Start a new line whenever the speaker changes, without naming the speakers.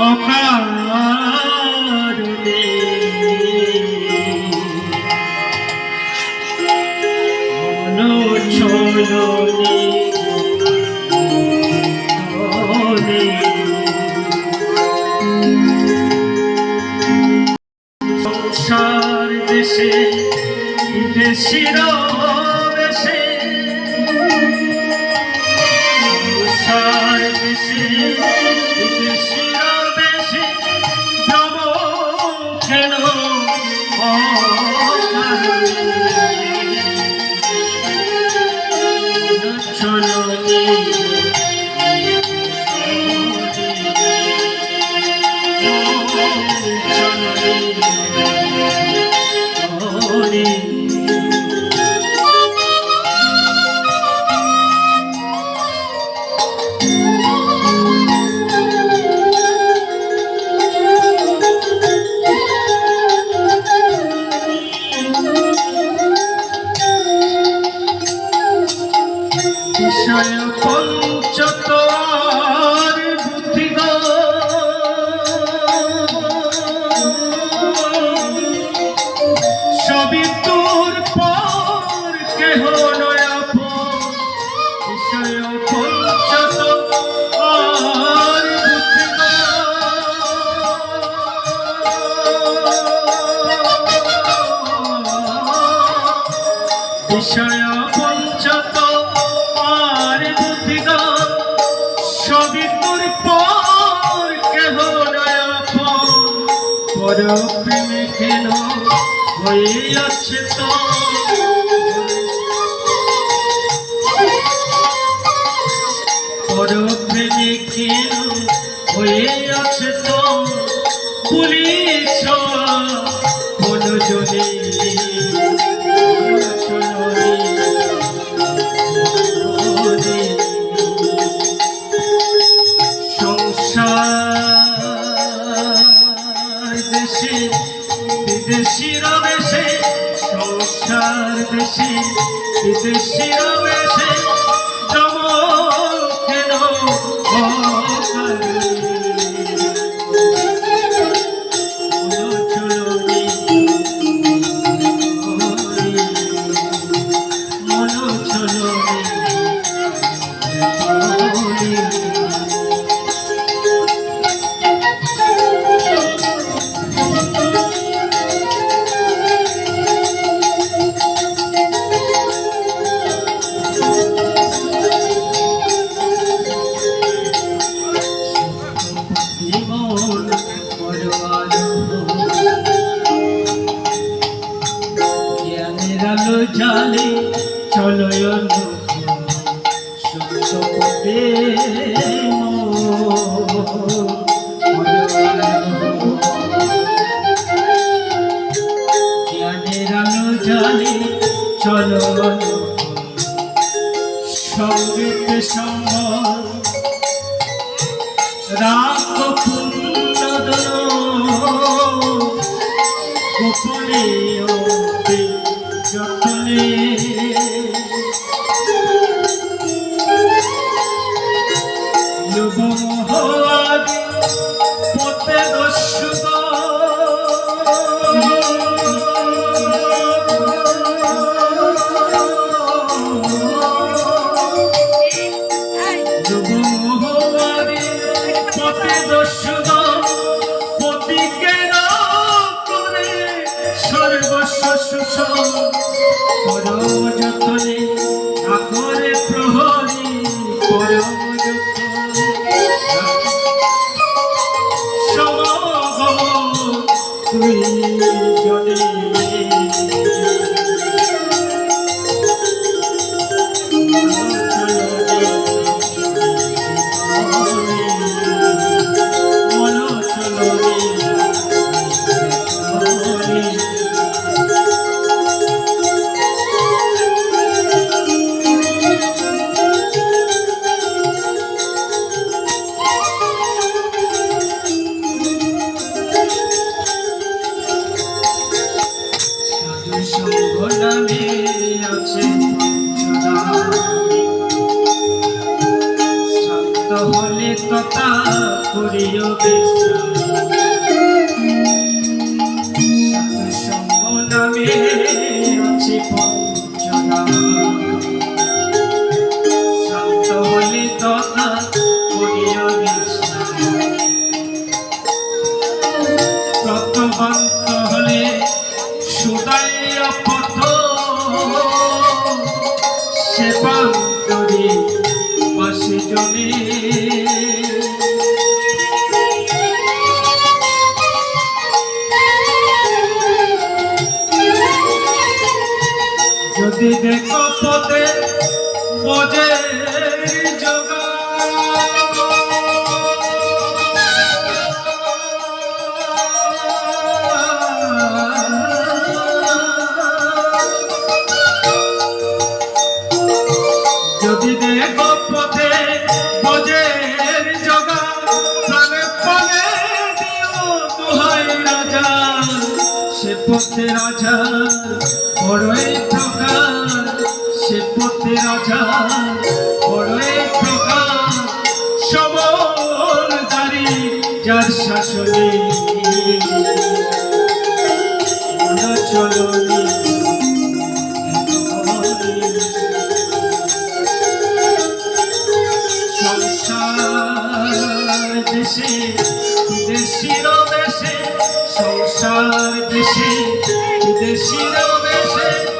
অকারণে পর কেহ পর প্রেমে কেন হইয়াছে তো পর প্রেমে কেন হইয়াছে তো পুলিশ কোন জনে বিদেশির বেশে জ্ঞানের আলো জালে চলো সত্য পথে জ্ঞানের আলো জালে চলো সংগীত সম্ভব রাখ পুণ্যদন গোপনে যতনে লোভমোহ করিও সঙ্গ নামে আছে পঞ্চনা শান্ত হলে তথা করিও বিশ্রাম। প্রত্যবান্ত হলে সুদাইয় পথ সেবান্তরে পাশে জমে পথে বোঝে যদি দেখো পথে বোঝের জগা প্রাণে প্রাণে দিও সে পথে রাজা বড়ই প্রকার। সে পথে রাজা বড়ই প্রকার সবল দাঁড়ি যার শাসনে চলনি দেশে দেশির দেশে দেশে